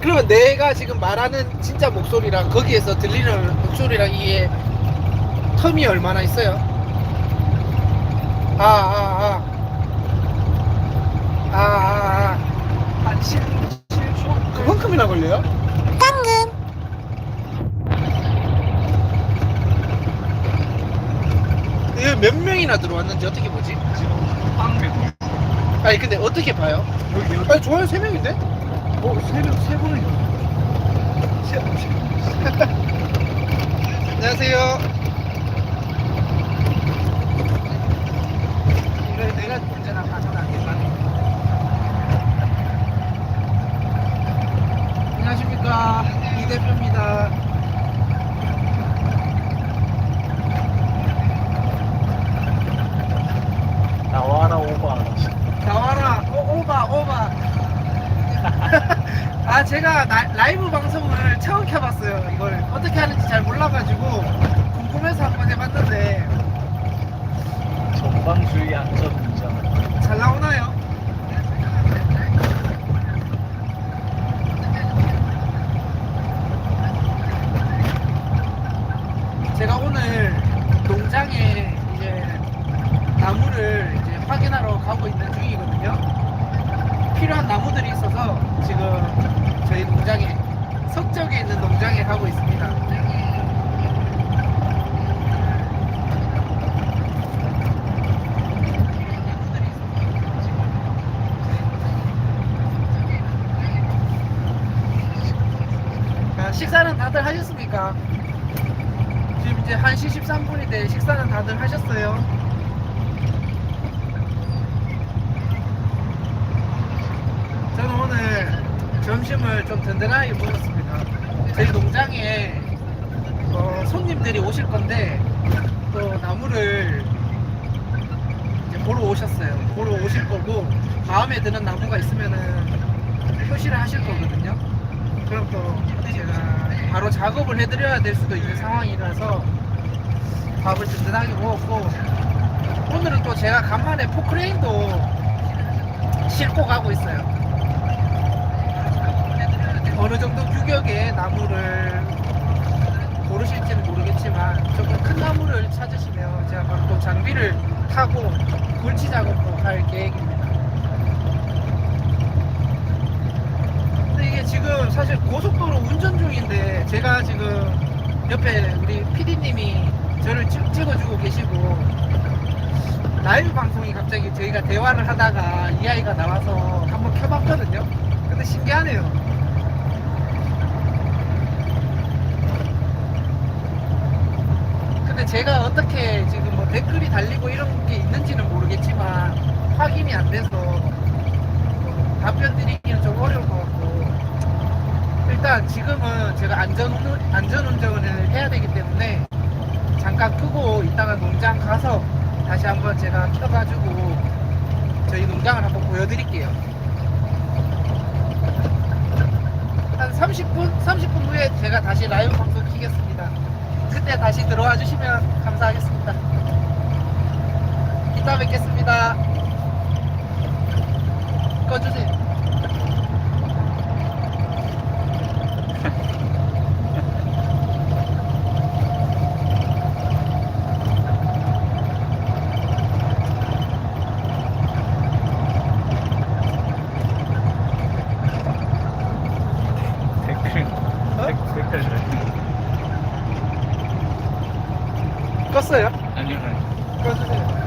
그러면 내가 지금 말하는 진짜 목소리랑 거기에서 들리는 목소리랑 이게 텀이 얼마나 있어요? 아, 아, 아. 아, 아, 아. 한 7, 7초? 그만큼이나 걸려요? 방금. 이게 몇 명이나 들어왔는지 어떻게 보지? 지금 빵 메고 아니 근데 어떻게 봐요? 여기 여기 아니 좋아요 세 명인데? 어, 세명 세 분을 세 분, 세 분. 안녕하세요. 이거 내가 언제나 가져가겠다. 안녕하십니까 이 대표입니다. 나와라 오바. 나와라 오, 오바 오바. 아 제가 나- 라이브 방송을 처음 켜봤어요. 이걸 어떻게 하는지 잘 몰라가지고 궁금해서 한번 해봤는데 전방주의 안전운전. 잘 나오나요? 제가 오늘 농장에 이제 나무를 이제 확인하러 가고 있는 중이거든요. 필요한 나무들이 있어서 지금 저희 농장에 농장에 가고 있습니다. 아, 식사는 다들 하셨습니까? 지금 이제 1시 13분인데 식사는 다들 하셨어요? 저는 오늘 점심을 좀 든든하게 먹었습니다. 저희 농장에 어, 손님들이 오실 건데 또 나무를 이제 보러 오셨어요. 보러 오실 거고 마음에 드는 나무가 있으면은 표시를 하실 거거든요. 그럼 또 제가 바로 작업을 해드려야 될 수도 있는 상황이라서 밥을 든든하게 먹었고 오늘은 또 제가 간만에 포크레인도 싣고 가고 있어요. 어느 정도 규격의 나무를 고르실지는 모르겠지만 조금 큰 나무를 찾으시면 제가 바로 또 장비를 타고 굴치 작업도 할 계획입니다. 근데 이게 지금 사실 고속도로 운전 중인데 제가 지금 옆에 우리 PD님이 저를 찍, 찍어주고 계시고 라이브 방송이 갑자기 저희가 대화를 하다가 이 아이가 나와서 한번 켜봤거든요. 근데 신기하네요. 근데 제가 어떻게 지금 뭐 댓글이 달리고 이런 게 있는지는 모르겠지만 확인이 안 돼서 답변 드리기는 좀 어려울 것 같고 일단 지금은 제가 안전 안전 운전을 해야 되기 때문에 잠깐 끄고 이따가 농장 가서 다시 한번 제가 켜가지고 저희 농장을 한번 보여드릴게요. 한 30분 30분 후에 제가 다시 라이브 방송 키겠습니다. 그때 다시 들어와 주시면 감사하겠습니다. 이따 뵙겠습니다. 꺼주세요. 댓글. 댓- 댓글. 껐어요? 아니요, 아니요. 꺼주세요.